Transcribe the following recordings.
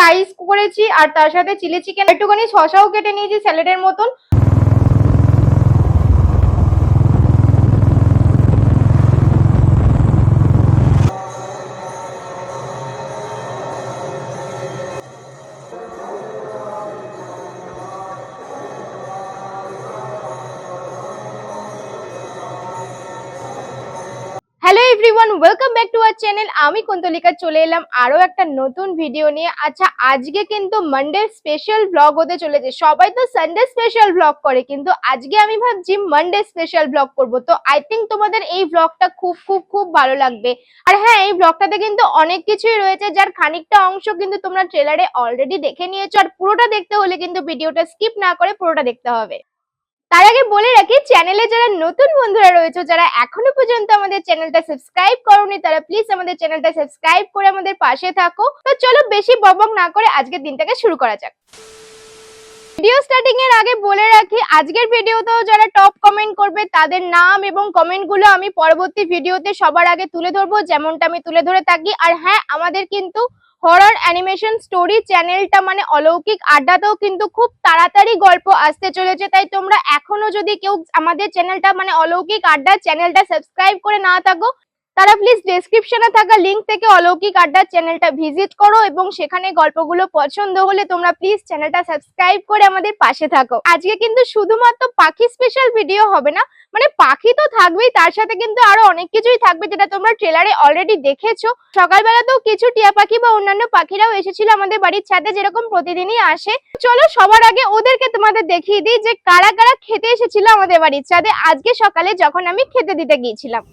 Rice করেছি আর তার সাথে চিলি চিকেন একটুখানি শশাও কেটে নিয়েছি স্যালাডের মতন। চ্যানেল আমি কুন্তলিকা চলে এলাম আরও একটা নতুন ভিডিও নিয়ে। আচ্ছা আজকে কিন্তু মানডে স্পেশাল ব্লগ হতে চলেছে। সবাই তো সানডে স্পেশাল ব্লগ করে, কিন্তু আজকে আমি ভাবছি মানডে স্পেশাল ব্লগ করব। তো আই থিঙ্ক তোমাদের এই ব্লগটা খুব খুব খুব ভালো লাগবে। আর হ্যাঁ এই ব্লগটাতে কিন্তু অনেক কিছুই রয়েছে, যার খানিকটা অংশ কিন্তু তোমরা ট্রেলারে অলরেডি দেখে নিয়েছো। আর পুরোটা দেখতে হলে কিন্তু ভিডিওটা স্কিপ না করে পুরোটা দেখতে হবে। তার আগে বলে রাখি চ্যানেলে যারা নতুন বন্ধুরা রয়েছে, যারা এখনও পর্যন্ত আমাদের চ্যানেলটা সাবস্ক্রাইব করোনি, তারা প্লিজ আমাদের চ্যানেলটা সাবস্ক্রাইব করে আমাদের পাশে থাকো। তো চলো বেশি বকবক না করে আজকের দিনটাকে শুরু করা যাক। ভিডিও স্টার্টিং এর আগে বলে রাখি, আজকের ভিডিওতেও যারা টপ কমেন্ট করবে, তাদের নাম এবং কমেন্টগুলো আমি পরবর্তী ভিডিওতে সবার আগে তুলে ধরবো, যেমনটা আমি তুলে ধরে থাকি। আর হ্যাঁ আমাদের কিন্তু হরর অ্যানিমেশন স্টোরি চ্যানেলটা মানে অলৌকিক আড্ডাতেও কিন্তু খুব তাড়াতাড়ি গল্প আসতে চলেছে। তাই তোমরা এখনও যদি কেউ আমাদের চ্যানেলটা মানে অলৌকিক আড্ডা চ্যানেলটা সাবস্ক্রাইব করে না থাকো তারা প্লিজ ডেসক্রিপশনে থাকা লিঙ্ক থেকে অলৌকিক আড্ডার চ্যানেলটা ভিজিট করো এবং সেখানে গল্পগুলো পছন্দ হলে তোমরা প্লিজ চ্যানেলটা সাবস্ক্রাইব করে আমাদের পাশে থাকো। আজকে কিন্তু শুধুমাত্র পাখি স্পেশাল ভিডিও হবে না মানে পাখি তো থাকবেই, তার সাথে কিন্তু আরও অনেক কিছুই থাকবে যেটা তোমরা ট্রেলারে অলরেডি দেখেছ। সকালবেলাতেও কিছু টিয়া পাখি বা অন্যান্য পাখিরাও এসেছিল আমাদের বাড়ির ছাদে, যেরকম প্রতিদিনই আসে। চলো সবার আগে ওদেরকে তোমাদের দেখিয়ে দিই যে কারা কারা খেতে এসেছিল আমাদের বাড়ির ছাদে। আজকে সকালে যখন আমি খেতে দিতে গিয়েছিলাম।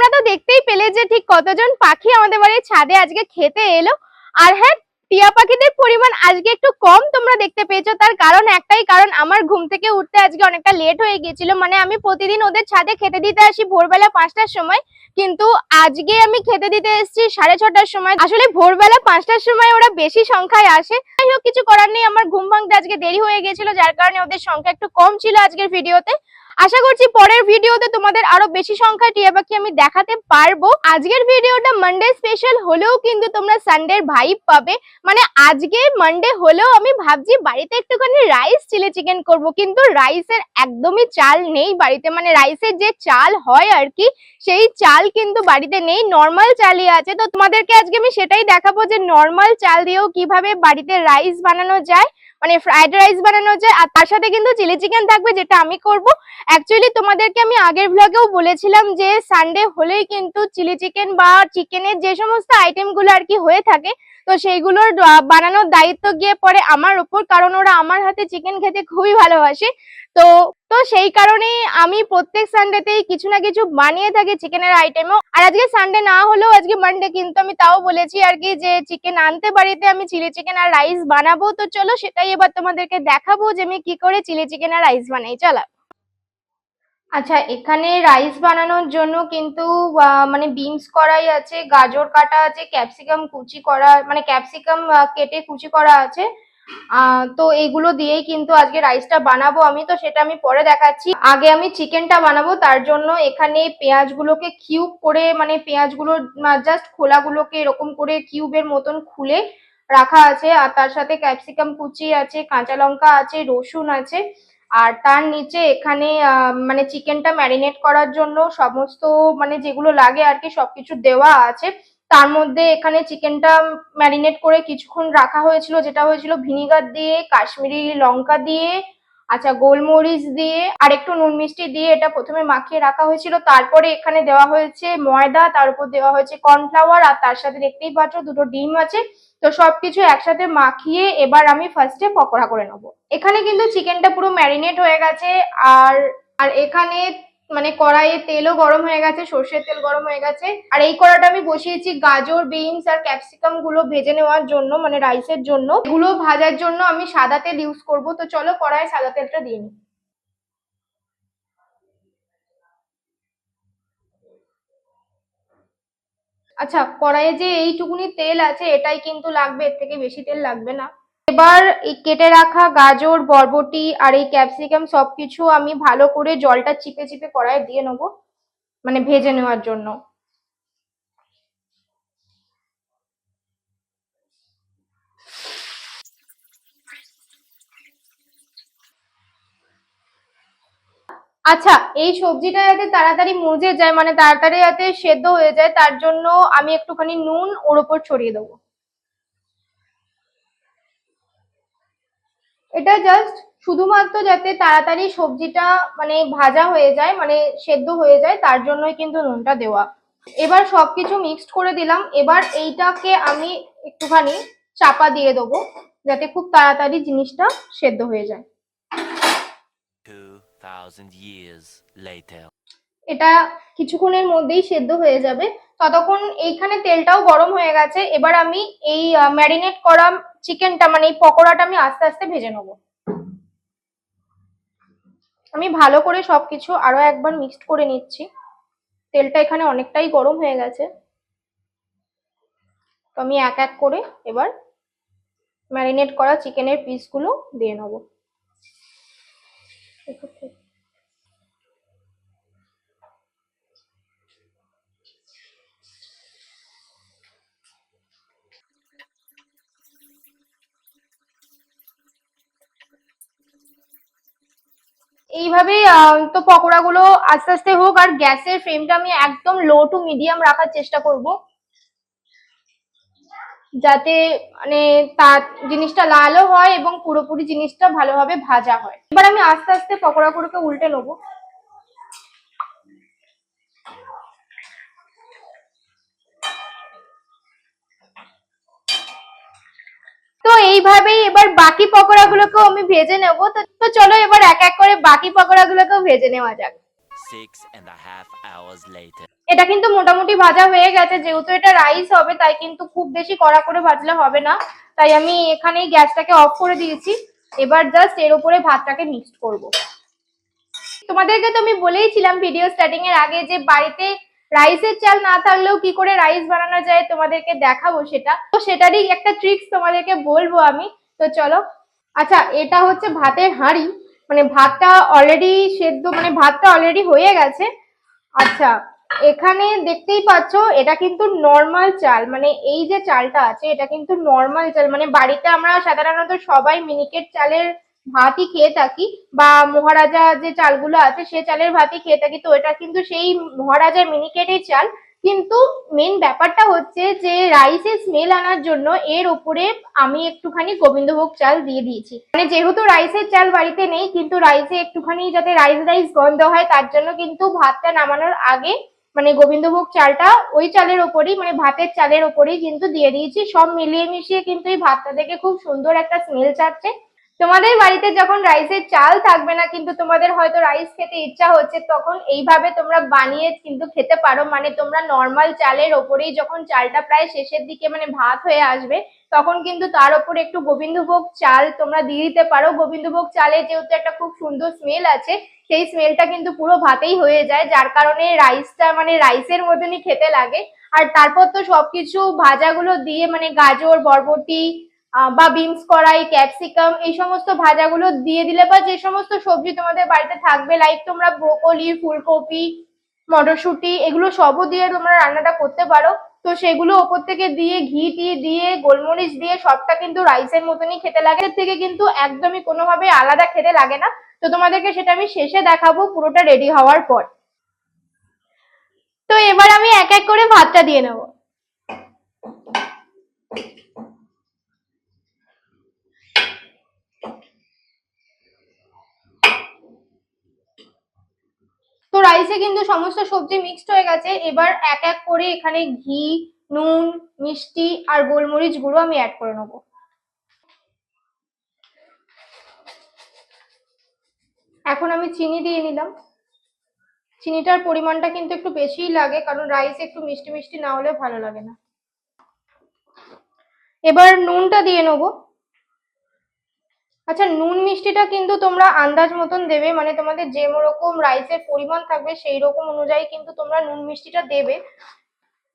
তোমরা তো দেখতেই পেলে যে ঠিক কতজন পাখি আমাদের বাড়ির ছাদে আজকে খেতে এলো। আর হ্যাঁ টিয়া পাখিদের পরিমাণ আজকে একটু কম তোমরা দেখতে পেয়েছ। তার কারণ একটাই, কারণ আমার ঘুম থেকে উঠতে আজকে অনেকটা লেট হয়ে গিয়েছিল। মানে আমি প্রতিদিন ওদের ছাদে খেতে দিতে আসি ভোরবেলা পাঁচটার সময়। কিন্তু আজকে আমি খেতে দিতে এসেছি সাড়ে ছটার সময়। আসলে ভোরবেলা পাঁচটার সময় ওরা বেশি সংখ্যায় আসে। যাই হোক, কিছু করার নেই। আমার ঘুম ভাঙতে আজকে দেরি হয়ে গেছিল যার কারণে ওদের সংখ্যা একটু কম ছিল আজকের ভিডিওতে আশা করছি পরের ভিডিওতে তোমাদের আরও বেশি সংখ্যায় টিয়া পাখি আমি দেখাতে পারব। আজকের ভিডিওটা মানডে স্পেশাল হলেও কিন্তু তোমরা সানডের ভাইব পাবে। মানে আজকে মানডে হলেও আমি ভাবছি বাড়িতে একটুখানি রাইস চিলি চিকেন করব। কিন্তু রাইসের একদমই চাল নেই বাড়িতে। মানে রাইসের যে চাল হয় আর কি, সেই চাল কিন্তু বাড়িতে নেই। নর্মাল চালই আছে। তো তোমাদেরকে আজকে আমি সেটাই দেখাবো যে নর্মাল চাল দিয়েও কীভাবে বাড়িতে রাইস বানানো যায়। মানে ফ্রাইড রাইস বানানো যায়, আর তার সাথে কিন্তু চিলি চিকেন থাকবে যেটা আমি করব। অ্যাকচুয়ালি তোমাদেরকে আমি আগের ব্লগেও বলেছিলাম যে সানডে হলেই কিন্তু চিলি চিকেন বা চিকেনের যে সমস্ত আইটেমগুলো আর কি হয়ে থাকে তো সেইগুলোর বানানোর দায়িত্ব গিয়ে পড়ে আমার উপর, কারণ ওরা আমার হাতে চিকেন খেতে খুবই ভালোবাসে। তো তো সেই কারণেই আমি প্রত্যেক সানডেতেই কিছু না কিছু বানিয়ে থাকি চিকেনের আইটেমও আর আজকে সানডে না হলেও আজকে মানডে কিন্তু আমি তাও বলেছি আর কি যে চিকেন আনতে বাড়িতে আমি চিলি চিকেন আর রাইস বানাবো। তো চলো সেটাই এবার তোমাদেরকে দেখাবো যে আমি কি করে চিলি চিকেন আর রাইস বানাই। চলো। আচ্ছা এখানে রাইস বানানোর জন্য কিন্তু মানে বিনস করাই আছে, গাজর কাটা আছে, ক্যাপসিকাম কুচি করা মানে ক্যাপসিকাম কেটে কুচি করা আছে। তো এইগুলো দিয়েই কিন্তু আজকে রাইসটা বানাবো আমি, তো সেটা আমি পরে দেখাচ্ছি। আগে আমি চিকেনটা বানাবো, তার জন্য এখানে পেঁয়াজগুলোকে কিউব করে মানে পেঁয়াজগুলো জাস্ট খোলাগুলোকে এরকম করে কিউবের মতন খুলে রাখা আছে, আর তার সাথে ক্যাপসিকাম কুচি আছে, কাঁচা লঙ্কা আছে, রসুন আছে। আর তার নিচে এখানে মানে চিকেনটা ম্যারিনেট করার জন্য সমস্ত মানে যেগুলো লাগে আর কি, সবকিছু দেওয়া আছে। তার মধ্যে এখানে চিকেনটা ম্যারিনেট করে কিছুক্ষণ রাখা হয়েছিল, যেটা হয়েছিল ভিনিগার দিয়ে, কাশ্মীরি লঙ্কা দিয়ে আচ্ছা গোলমরিচ দিয়ে, আর একটু নুন মিষ্টি দিয়ে এটা প্রথমে মাখিয়ে রাখা হয়েছিল। তারপরে এখানে দেওয়া হয়েছে ময়দা, তার উপর দেওয়া হয়েছে কর্নফ্লাওয়ার, আর তার সাথে দেখতেই পাচ্ছ দুটো ডিম আছে। তো সবকিছু একসাথে মাখিয়ে এবার আমি ফার্স্টে পকোড়া করে নেব। এখানে কিন্তু চিকেনটা পুরো ম্যারিনেট হয়ে গেছে, আর আর এখানে মানে কড়াইয়ে তেলও গরম হয়ে গেছে, সর্ষের তেল গরম হয়ে গেছে। আর এই কড়াটা আমি বসিয়েছি গাজর বিনস আর ক্যাপসিকামগুলো ভেজে নেওয়ার জন্য মানে রাইসের জন্য। এগুলো ভাজার জন্য আমি সাদা তেল ইউজ করব, তো চলো কড়াইয়ে সাদা তেলটা দিয়ে নিই। আচ্ছা কড়াইয়ে যে এইটুকুনি তেল আছে, এটাই কিন্তু লাগবে, এর থেকে বেশি তেল লাগবে না। এবার এই কেটে রাখা গাজর, বরবটি আর এই ক্যাপসিকাম সবকিছু আমি ভালো করে জলটা চিপে চিপে কড়াইয়ে দিয়ে নেব মানে ভেজে নেওয়ার জন্য। আচ্ছা এই সবজিটা যাতে তাড়াতাড়ি মজে যায় মানে তাড়াতাড়ি যাতে সেদ্ধ হয়ে যায় তার জন্য আমি একটুখানি নুন ওর ওপর ছড়িয়ে দেবো। এটা জাস্ট শুধুমাত্র যাতে তাড়াতাড়ি সবজিটা মানে ভাজা হয়ে যায় মানে সেদ্ধ হয়ে যায় তার জন্যই কিন্তু নুনটা দেওয়া। এবার সবকিছু মিক্সড করে দিলাম। এবার এইটাকে আমি একটুখানি চাপা দিয়ে দেবো যাতে খুব তাড়াতাড়ি জিনিসটা সেদ্ধ হয়ে যায়। 2,000 years later. এটা কিছুক্ষণের মধ্যেই সেদ্ধ হয়ে যাবে। ততক্ষণ এইখানে তেলটাও গরম হয়ে গেছে। এবার আমি এই ম্যারিনেট করা চিকেনটা মানে এই পকোড়াটা আমি আস্তে আস্তে ভেজে নেব। আমি ভালো করে সবকিছু আরও একবার মিক্সড করে নিচ্ছি। তেলটা এখানে অনেকটাই গরম হয়ে গেছে। তো আমি এক এক করে এবার ম্যারিনেট করা চিকেনের পিসগুলো দিয়ে নেব। এইভাবেই আহ, তো পকোড়াগুলো আস্তে আস্তে হোক আর গ্যাসের ফ্লেমটা আমি একদম লো টু মিডিয়াম রাখার চেষ্টা করব। যাতে মানে তা জিনিসটা লালও হয় এবং পুরোপুরি জিনিসটা ভালোভাবে ভাজা হয়। এবার আমি আস্তে আস্তে পকোড়াগুলোকে উল্টে নেব। তো এইভাবেই এবার বাকি পকোড়াগুলোকেও আমি ভেজে নেব। তো চলো এবার এক এক করে বাকি পকোড়াগুলোকেও ভেজে নেওয়া যাক। Six and a half hours later. এটা কিন্তু মোটামুটি ভাজা হয়ে গেছে, যেহেতু এটা রাইস হবে, তাই কিন্তু খুব বেশি কড়া করে ভাজলে হবে না। তাই আমি এখানেই গ্যাসটাকে অফ করে দিয়েছি। এবার জাস্ট এর উপরে ভাতটাকে মিক্সড করব। তোমাদেরকে তো আমি বলেইছিলাম ভিডিও স্টার্টিং এর আগে যে বাড়িতে রাইসের চাল না থাকলেও কি করে রাইস বানানো যায়, তোমাদেরকে দেখাবো সেটা। তো সেটারই একটা ট্রিক্স তোমাদেরকে বলব আমি। তো চলো। আচ্ছা এটা হচ্ছে ভাতের হাঁড়ি। মানে ভাতটা অলরেডি সেদ্ধ মানে ভাতটা অলরেডি হয়ে গেছে। আচ্ছা এখানে দেখতেই পাচ্ছ, এটা কিন্তু নর্মাল চাল মানে এই যে চালটা আছে, এটা কিন্তু নর্মাল চাল। মানে বাড়িতে আমরা সাধারণত সবাই মিনিকেট চালের ভাতই খেয়ে থাকি, বা মহারাজা যে চালগুলো আছে, সে চালের ভাতই খেয়ে থাকি। তো এটা কিন্তু সেই মহারাজার মিনিকেটের চাল। কিন্তু মেন ব্যাপারটা হচ্ছে যে রাইসের স্মেল আনার জন্য এর উপরে আমি একটুখানি গোবিন্দভোগ চাল দিয়ে দিয়েছি। মানে যেহেতু রাইসের চাল বাড়িতে নেই, কিন্তু রাইসে একটুখানি যাতে রাইস রাইস গন্ধ হয়, তার জন্য কিন্তু ভাতটা নামানোর আগে মানে গোবিন্দভোগ চালটা ওই চালের ওপরেই মানে ভাতের চালের ওপরেই কিন্তু দিয়ে দিয়েছি। সব মিলিয়ে মিশিয়ে কিন্তু এই ভাতটা থেকে খুব সুন্দর একটা স্মেল ছাড়ছে। তোমাদের বাড়িতে যখন রাইসের চাল থাকবে না, কিন্তু তোমাদের হয়তো রাইস খেতে ইচ্ছা হচ্ছে, তখন এইভাবে তোমরা বানিয়ে কিন্তু খেতে পারো। মানে তোমরা নর্মাল চালের ওপরেই যখন চালটা প্রায় শেষের দিকে মানে ভাত হয়ে আসবে, তখন কিন্তু তার উপরে একটু গোবিন্দভোগ চাল তোমরা দিয়ে দিতে পারো। গোবিন্দভোগ চালে যেহেতু একটা খুব সুন্দর স্মেল আছে, সেই স্মেলটা কিন্তু পুরো ভাতেই হয়ে যায়, যার কারণে রাইসটা মানে রাইসের মতনই খেতে লাগে। আর তারপর তো সবকিছু ভাজাগুলো দিয়ে মানে গাজর, বরবটি বা বিনস কড়াই ক্যাপসিকাম এই সমস্ত ভাজাগুলো দিয়ে দিলে বা যে সমস্ত সবজি তোমাদের বাড়িতে থাকবে লাইক তোমরা ব্রোকলি ফুলকপি, মটরশুঁটি, এগুলো সবও দিয়ে তোমরা রান্নাটা করতে পারো। তো সেগুলো ওপর থেকে দিয়ে, ঘি টি দিয়ে, গোলমরিচ দিয়ে, সবটা কিন্তু রাইসের মতনই খেতে লাগে। এর থেকে কিন্তু একদমই কোনোভাবে আলাদা খেতে লাগে না। তো তোমাদেরকে সেটা আমি শেষে দেখাবো, পুরোটা রেডি হওয়ার পর। তো এবার আমি এক এক করে ভাতটা দিয়ে নেব। তো রাইসে কিন্তু সমস্ত সবজি মিক্সড হয়ে গেছে। এবার এক এক করে এখানে ঘি, নুন, মিষ্টি আর গোলমরিচ গুঁড়ো আমি অ্যাড করে নেব। এখন আমি চিনি দিয়ে নিলাম। চিনিটার পরিমাণটা কিন্তু একটু বেশিই লাগে, কারণ রাইস একটু মিষ্টি মিষ্টি না হলে ভালো লাগে না। এবার নুনটা দিয়ে নেব। আচ্ছা নুন মিষ্টিটা কিন্তু তোমরা আন্দাজ মতন দেবে মানে তোমাদের যে রকম রাইসের পরিমাণ থাকবে সেই রকম অনুযায়ী কিন্তু তোমরা নুন মিষ্টিটা দেবে।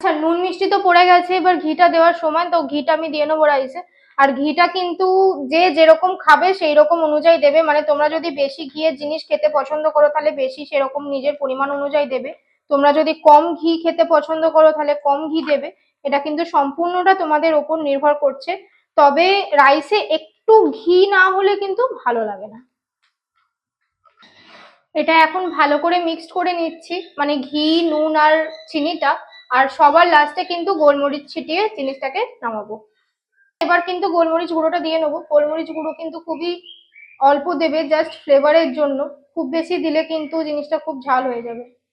আচ্ছা নুন মিষ্টি তো পড়ে গেছে, এবার ঘিটা দেওয়ার সময়, তো ঘিটা আমি দিয়ে নেব রাইসে আর ঘিটা কিন্তু যে যেরকম খাবে সেই রকম অনুযায়ী দেবে মানে তোমরা যদি বেশি ঘিয়ের জিনিস খেতে পছন্দ করো, তাহলে বেশি সেরকম নিজের পরিমাণ অনুযায়ী দেবে। তোমরা যদি কম ঘি খেতে পছন্দ করো, তাহলে কম ঘি দেবে। এটা কিন্তু সম্পূর্ণটা তোমাদের ওপর নির্ভর করছে। তবে রাইসে একটু ঘি না হলে কিন্তু ভালো লাগে না। এটা এখন ভালো করে মিক্সড করে নিচ্ছি। মানে ঘি, নুন আর চিনিটা। আর সবার লাস্টে কিন্তু গোলমরিচ ছিটিয়ে জিনিসটাকে নামাবো। এবার কিন্তু গোলমরিচ গুঁড়োটা দিয়ে নেব। গোলমরিচ গুঁড়ো কিন্তু খুবই অল্প দেবে জাস্ট ফ্লেভারের জন্য। খুব বেশি দিলে কিন্তু জিনিসটা খুব ঝাল হয়ে যাবে।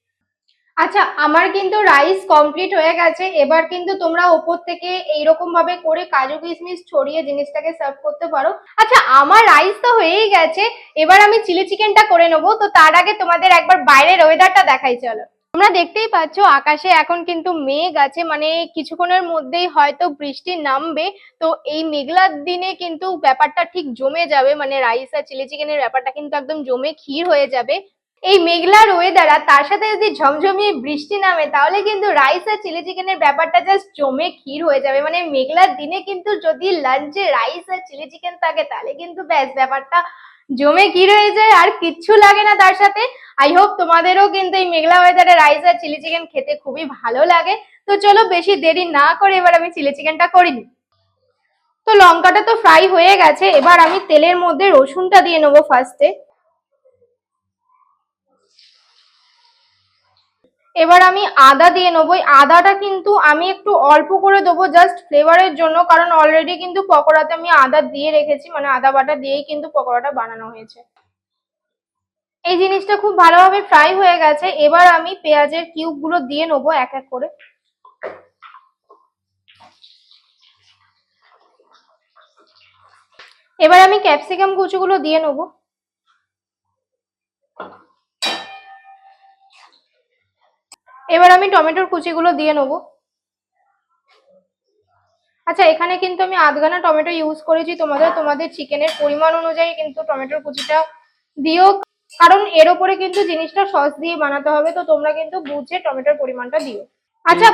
আচ্ছা আমার কিন্তু রাইস কমপ্লিট হয়ে গেছে। এবার কিন্তু তোমরা ওপর থেকে এইরকম ভাবে করে কাজু কিশমিশ ছড়িয়ে জিনিসটাকে সার্ভ করতে পারো। আচ্ছা আমার রাইস তো হয়েই গেছে। এবার আমি চিলি চিকেনটা করে নেব। তো তার আগে তোমাদের একবার বাইরের ওয়েদারটা দেখাই, চলো। তোমরা দেখতেই পাচ্ছ, আকাশে এখন কিন্তু মেঘ আছে। মানে কিছুক্ষণের মধ্যেই হয়তো বৃষ্টি নামবে। তো এই মেঘলার দিনে কিন্তু ব্যাপারটা ঠিক জমে যাবে। মানে রাইস আর চিলি চিকেনের ব্যাপারটা কিন্তু একদম জমে ক্ষীর হয়ে যাবে। এই মেঘলার ওয়েদার আর তার সাথে যদি ঝমঝমিয়ে বৃষ্টি নামে, তাহলে কিন্তু রাইস আর চিলি চিকেনের ব্যাপারটা জাস্ট জমে ক্ষীর হয়ে যাবে। মানে মেঘলার দিনে কিন্তু যদি লাঞ্চে রাইস আর চিলি চিকেন থাকে, তাহলে কিন্তু ব্যাস ব্যাপারটা জমে ক্ষীর হয়ে যায় আর কিচ্ছু লাগে না তার সাথে। আই হোপ তোমাদেরও কিন্তু এই মেঘলা ওয়েদারে রাইস আর চিলি চিকেন খেতে খুবই ভালো লাগে। তো চলো বেশি দেরি না করে এবার আমি চিলি চিকেনটা করিনি তো লঙ্কাটা তো ফ্রাই হয়ে গেছে, এবার আমি তেলের মধ্যে রসুনটা দিয়ে নেব ফার্স্টে এবার আমি আদা দিয়ে নেব। আদাটা কিন্তু আমি একটু অল্প করে দেবো জাস্ট ফ্লেভারের জন্য, কারণ অলরেডি কিন্তু পকোড়াতে আমি আদা দিয়ে রেখেছি মানে আদা বাটা দিয়েই কিন্তু পকোড়াটা বানানো হয়েছে। এই জিনিসটা খুব ভালোভাবে ফ্রাই হয়ে গেছে। এবার আমি পেঁয়াজের কিউবগুলো দিয়ে নেব এক এক করে। এবার আমি ক্যাপসিকাম কুচিগুলো দিয়ে নেব। এবার আমি টমেটোর কুচিগুলো দিয়ে নেব। আচ্ছা এখানে কিন্তু আমি আধগানা টমেটো ইউজ করেছি। তোমাদের তোমাদের চিকেনের পরিমাণ অনুযায়ী কিন্তু টমেটোর কুচিটা দিও। কারণ এর ওপরে কিন্তু জিনিসটা সস দিয়ে বানাতে হবে, তো তোমরা কিন্তু বুঝে টমেটোর পরিমাণটা দিও। আচ্ছা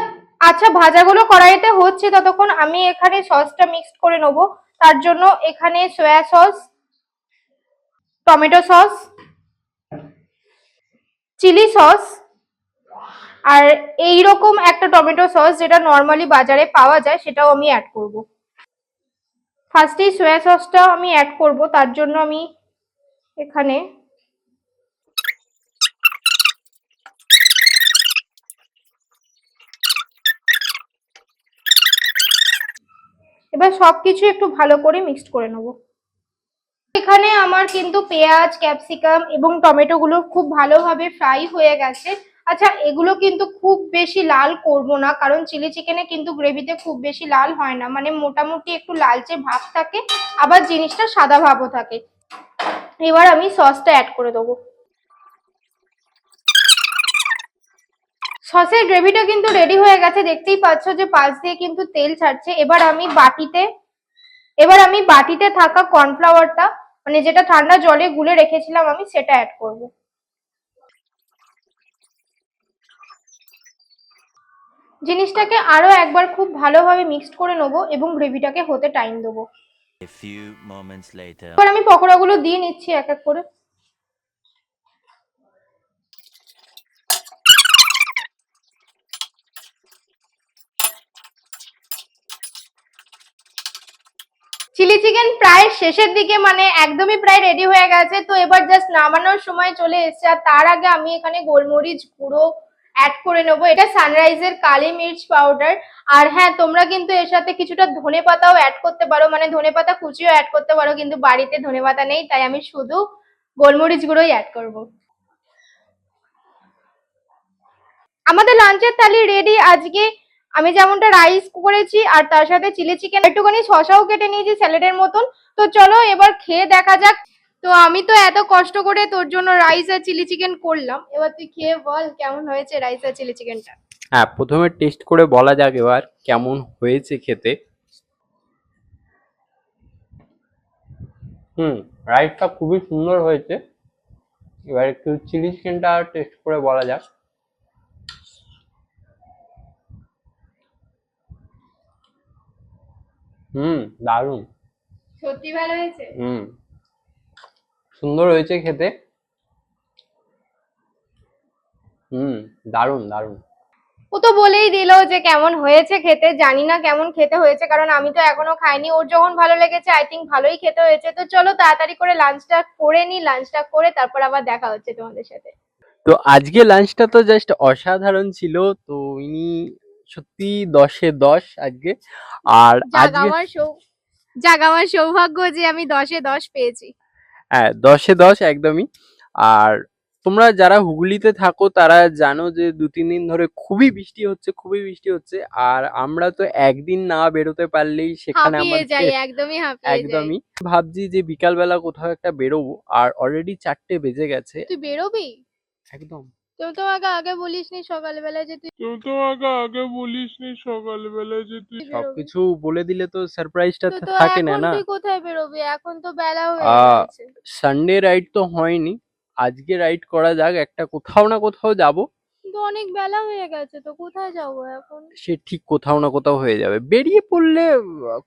আচ্ছা ভাজাগুলো কড়াইতে হচ্ছে ততক্ষণ আমি এখানে সসটা মিক্সড করে নেব। তার জন্য এখানে soya sauce tomato sauce chilli sauce আর এই রকম একটা টমেটো সস যেটা নর্মালি বাজারে পাওয়া যায়, সেটাও আমি অ্যাড করব। ফার্স্টেই সয়া সসটা আমি অ্যাড করব, তার জন্য আমি এখানে এবার সবকিছু একটু ভালো করে মিক্সড করে নেব। এখানে আমার কিন্তু পেঁয়াজ ক্যাপসিকাম এবং টমেটোগুলো খুব ভালোভাবে ফ্রাই হয়ে গেছে। আচ্ছা এগুলো কিন্তু খুব বেশি লাল করব না, কারণ চিলি চিকেনে কিন্তু গ্রেভিতে খুব বেশি লাল হয় না। মানে মোটামুটি একটু লালচে ভাব থাকে, আবার জিনিসটা সাদা ভাবও থাকে। এবার আমি সসটা অ্যাড করে দেবো। সসের গ্রেভিটা কিন্তু রেডি হয়ে গেছে, দেখতেই পাচ্ছ যে পাশ দিয়ে কিন্তু তেল ছাড়ছে। এবার আমি বাটিতে, এবার আমি বাটিতে থাকা কর্নফ্লাওয়ারটা মানে যেটা ঠান্ডা জলে গুলে রেখেছিলাম আমি সেটা অ্যাড করব। জিনিসটাকে আরও একবার খুব ভালোভাবে মিক্সড করে নেব এবং গ্রেভিটাকে হতে টাইম দেবো. এবার আমি পকোড়াগুলো দিয়ে নিচ্ছি এক এক করে। চিলি চিকেন প্রায় শেষের দিকে মানে একদমই প্রায় রেডি হয়ে গেছে। তো এবার জাস্ট নামানোর সময় চলে এসেছে। আর তার আগে আমি এখানে গোলমরিচ গুঁড়ো অ্যাড করে নেব। এটা সানরাইজের কালি মির্চ পাউডার আর হ্যাঁ তোমরা কিন্তু এর সাথে কিছুটা ধনে পাতাও অ্যাড করতে পারো। মানে ধনে পাতা কুচিও অ্যাড করতে পারো, কিন্তু বাড়িতে ধনে পাতা নেই, তাই আমি শুধু গোলমরিচ গুঁড়োই অ্যাড করব। আমাদের লাঞ্চের থালি রেডি আজকে আমি যেমনটা রাইস করেছি, আর তার সাথে চিলি চিকেন একটুখানি শশাও কেটে নিয়েছি স্যালাডের মতন। তো চলো এবার খেয়ে দেখা যাক তো আমি তো এত কষ্ট করে তোর জন্য রাইস আর চিলি চিকেন করলাম। এবার তুই খেয়ে বল কেমন হয়েছে রাইস আর চিলি চিকেনটা হ্যাঁ প্রথমে টেস্ট করে বলা যাক এবার কেমন হয়েছে খেতে। হুম রাইসটা খুবই সুন্দর হয়েছে। এবার একটু চিলি চিকেনটা টেস্ট করে বলা যাক। হুম দারুণ। সত্যি ভালো হয়েছে? হুম। সুন্দর হয়েছে খেতে। হুম দারুণ দারুণ। ও তো বলেই দিল যে কেমন হয়েছে খেতে জানি না কেমন খেতে হয়েছে কারণ আমি তো এখনও খাইনি। ওর যখন ভালো লেগেছে আই থিঙ্ক ভালোই খেতে হয়েছে। তো চলো তাড়াতাড়ি করে লাঞ্চটা করে নি লাঞ্চটা করে তারপর আবার দেখা হচ্ছে তোমাদের সাথে। তো আজকে লাঞ্চটা তো জাস্ট অসাধারণ ছিল তো ইনি সত্যি দশে দশ আজকে। আর আজকে আমার আমার সৌভাগ্য যে আমি দশে দশ পেয়েছি। হ্যাঁ দশে দশ একদমই। আর তোমরা যারা হুগলিতে থাকো তারা জানো যে দু তিন দিন ধরে খুবই বৃষ্টি হচ্ছে খুবই বৃষ্টি হচ্ছে। আর আমরা তো একদিন না বেরোতে পারলেই সেখানে হাঁপিয়ে একদমই একদমই। ভাবছি যে বিকালবেলা কোথাও একটা বেরোবো আর অলরেডি চারটে বেজে গেছে। তুই বেরোবি? একদম। তুই তো আগে আগে বলিসনি সকালবেলা যে তুই তুই তো আগে আগে বলিসনি সকালবেলা যে তুই। সবকিছু বলে দিলে তো সারপ্রাইজটা থাকে না না? তুই কোথায় বেরোবি? এখন তো বেলা হয়ে গেছে। সানডে রাইড তো হয়নি। আজকে রাইড করা যাক একটা কোথাও না কোথাও যাব। কিন্তু অনেক বেলা হয়ে গেছে তো কোথায় যাব এখন? সে ঠিক কোথাও না কোথাও হয়ে যাবে। বেরিয়ে পড়লে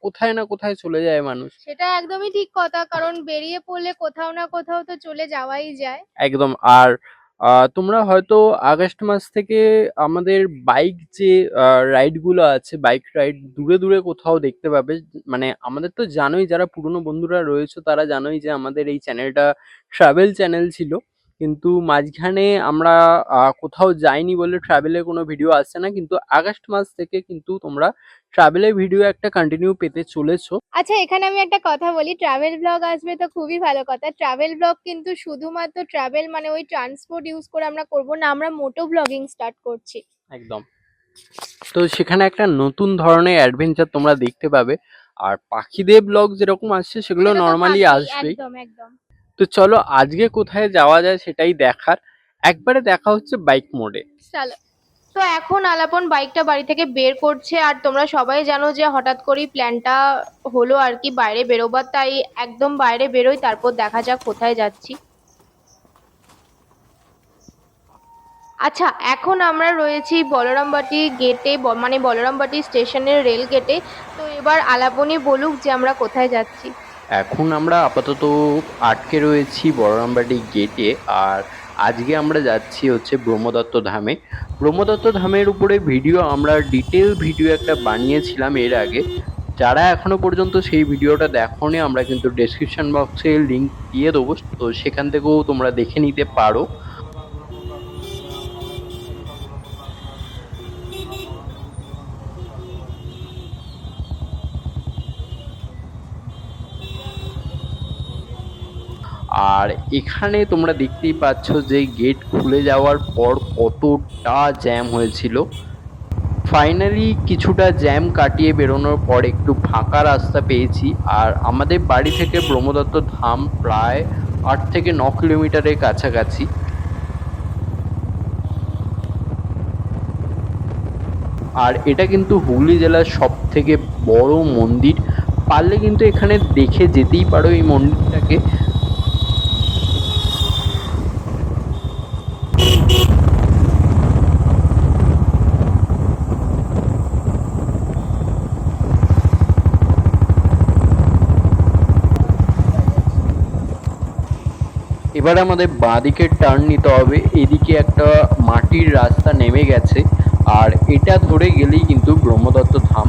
কোথায় না কোথায় চলে যায় মানুষ। সেটা একদমই ঠিক কথা কারণ বেরিয়ে পড়লে কোথাও না কোথাও তো চলে যাওয়াই যায়। একদম আর তোমরা হয়তো আগস্ট মাস থেকে আমাদের বাইক যে রাইডগুলো আছে বাইক রাইড দূরে দূরে কোথাও দেখতে পাবে। মানে আমাদের তো জানোই, যারা পুরনো বন্ধুরা রয়েছে, তারা জানোই যে আমাদের এই চ্যানেলটা ট্রাভেল চ্যানেল ছিল। কিন্তু মাঝখানে আমরা কোথাও যাইনি বলে ট্রাভেলের কোনো ভিডিও আসছে না কিন্তু আগস্ট মাস থেকে কিন্তু তোমরা ট্রাভেলের ভিডিও একটা কন্টিনিউ পেতে চলেছো। আচ্ছা এখানে আমি একটা কথা বলি ট্রাভেল ব্লগ আসবে তো খুবই ভালো কথা। ট্রাভেল ব্লগ কিন্তু শুধুমাত্র ট্রাভেল মানে ওই ট্রান্সপোর্ট ইউজ করে আমরা করব না আমরা মোটো ব্লগিং স্টার্ট করছি। একদম। তো সেখানে একটা নতুন ধরনের অ্যাডভেঞ্চার তোমরা দেখতে পাবে। আর পাখিদের ব্লগ যেরকম আসছে সেগুলো নর্মালি আসবেই। একদম একদম। তো চলো আজকে কোথায় যাওয়া যায় সেটাই দেখার। একবারে দেখা হচ্ছে বাইক মোডে চলো। তো এখন আলাপন বাইকটা বাড়ি থেকে বের করছে আর তোমরা সবাই জানো যে হঠাৎ করেই প্ল্যানটা হলো আর কি বাইরে বেরোবার। তাই একদম বাইরে বেরোই, তারপর দেখা যাক কোথায় যাচ্ছি। আচ্ছা এখন আমরা রয়েছি বলরামবাটি গেটে মানে বলরামবাটি স্টেশনের রেল গেটে তো এবার আলাপনই বলুক যে আমরা কোথায় যাচ্ছি। এখন আমরা আপাতত আটকে রয়েছি বড় বড়রামবাটি গেটে আর আজকে আমরা যাচ্ছি হচ্ছে ব্রহ্মদত্ত ধামে। ব্রহ্মদত্ত ধামের উপরে ভিডিও আমরা ডিটেল ভিডিও একটা বানিয়েছিলাম এর আগে। যারা এখনও পর্যন্ত সেই ভিডিওটা দেখোনি, আমরা কিন্তু ডেসক্রিপশান বক্সে লিঙ্ক দিয়ে দেবো, তো সেখান থেকেও তোমরা দেখে নিতে পারো। আর এখানে তোমরা দেখতেই পাচ্ছ যে গেট খুলে যাওয়ার পর কতটা জ্যাম হয়েছিল। ফাইনালি কিছুটা জ্যাম কাটিয়ে বেরোনোর পর একটু ফাঁকা রাস্তা পেয়েছি। আর আমাদের বাড়ি থেকে ব্রহ্মদত্ত ধাম প্রায় আট থেকে ন কিলোমিটারের কাছাকাছি। আর এটা কিন্তু হুগলি জেলার সব থেকে বড় মন্দির। পারলে কিন্তু এখানে দেখে যেতেই পারো এই মন্দিরটাকে। এবার আমাদের বাঁদিকে টার্ন নিতে হবে। এদিকে একটা মাটির রাস্তা নেমে গেছে। আর এটা ধরে গেলেই কিন্তু ব্রহ্মদত্ত ধাম।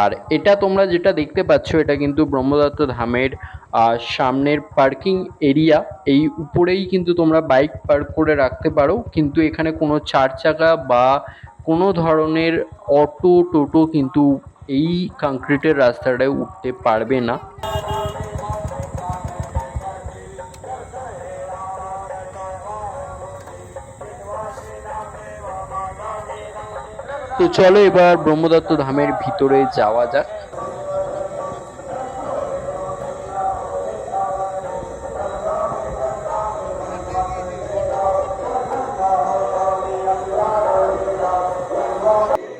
আর এটা তোমরা যেটা দেখতে পাচ্ছ, এটা কিন্তু ব্রহ্মদত্ত ধামের সামনের পার্কিং এরিয়া এই উপরেই কিন্তু তোমরা বাইক পার্ক করে রাখতে পারো। কিন্তু এখানে কোনো চার চাকা বা কোনো ধরনের অটো টোটো কিন্তু এই কংক্রিটের রাস্তাটায় উঠতে পারবে না। তো চলো এবার ব্রহ্মদত্ত ধামের ভিতরে যাওয়া যাক।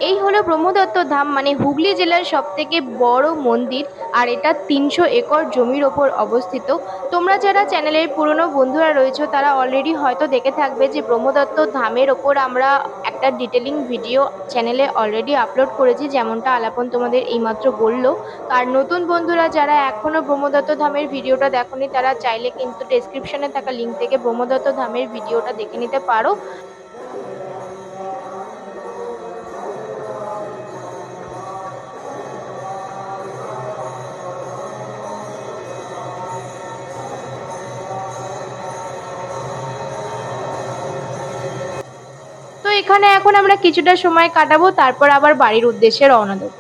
এই হলো ব্রহ্মদত্ত ধাম মানে হুগলি জেলার সব থেকে বড় মন্দির, আর এটা তিনশো একর জমির ওপর অবস্থিত। তোমরা যারা চ্যানেলের পুরনো বন্ধুরা রয়েছে, তারা অলরেডি হয়তো দেখে থাকবে যে ব্রহ্মদত্ত ধামের ওপর আমরা একটা ডিটেলিং ভিডিও চ্যানেলে অলরেডি আপলোড করেছি, যেমনটা আলাপন তোমাদের এইমাত্র বলল। আর নতুন বন্ধুরা যারা এখনও ব্রহ্মদত্ত ধামের ভিডিওটা দেখোনি, তারা চাইলে কিন্তু ডেসক্রিপশনে থাকা লিঙ্ক থেকে ব্রহ্মদত্ত ধামের ভিডিওটা দেখে নিতে পারো। এখানে এখন আমরা কিছুটা সময় কাটাবো তারপর আবার বাড়ির উদ্দেশ্যে রওনা দেবো।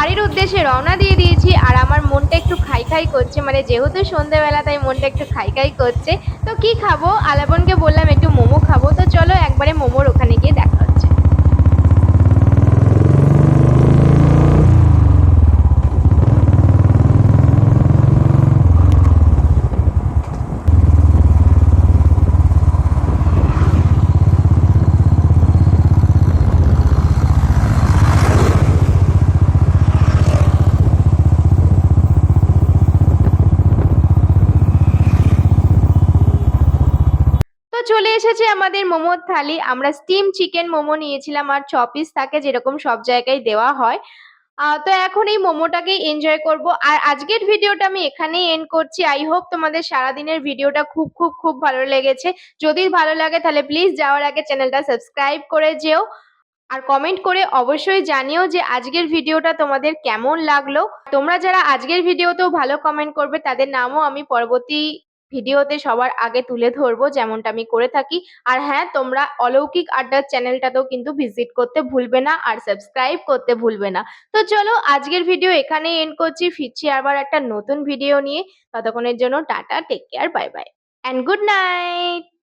বাড়ির উদ্দেশ্যে রওনা দিয়ে দিয়েছি আর আমার মনটা একটু খাই খাই করছে। মানে যেহেতু সন্ধ্যেবেলা তাই মনটা একটু খাই খাই করছে। তো কি খাব? আলাপনকে বললাম একটু মোমো খাব। তো চলো একবারে মোমোর ওখানে গিয়ে দেখা হচ্ছে চলে এসেছে আমাদের মোমোর থালি। আমরা স্টিম চিকেন মোমো নিয়েছিলাম আর ছ পিস থাকে যেরকম সব জায়গায় দেওয়া হয়। তো এখন এই মোমোটাকে এনজয় করব। আর আজকের ভিডিওটা আমি এখানেই এন্ড করছি। আই হোপ তোমাদের সারাদিনের ভিডিওটা খুব খুব খুব ভালো লেগেছে। যদি ভালো লাগে তাহলে প্লিজ যাওয়ার আগে চ্যানেলটা সাবস্ক্রাইব করে যেও। আর কমেন্ট করে অবশ্যই জানিও যে আজকের ভিডিওটা তোমাদের কেমন লাগল। তোমরা যারা আজকের ভিডিওতেও ভালো কমেন্ট করবে, তাদের নামও আমি পরবর্তী ভিডিওতে সবার আগে তুলে ধরবো যেমনটা আমি করে থাকি। আর হ্যাঁ তোমরা অলৌকিক আড্ডার চ্যানেলটাতেও কিন্তু ভিজিট করতে ভুলবে না আর সাবস্ক্রাইব করতে ভুলবে না। তো চলো আজকের ভিডিও এখানেই এন্ড করছি। ফিরছি আবার একটা নতুন ভিডিও নিয়ে। ততক্ষণের জন্য tata take care bye bye and good night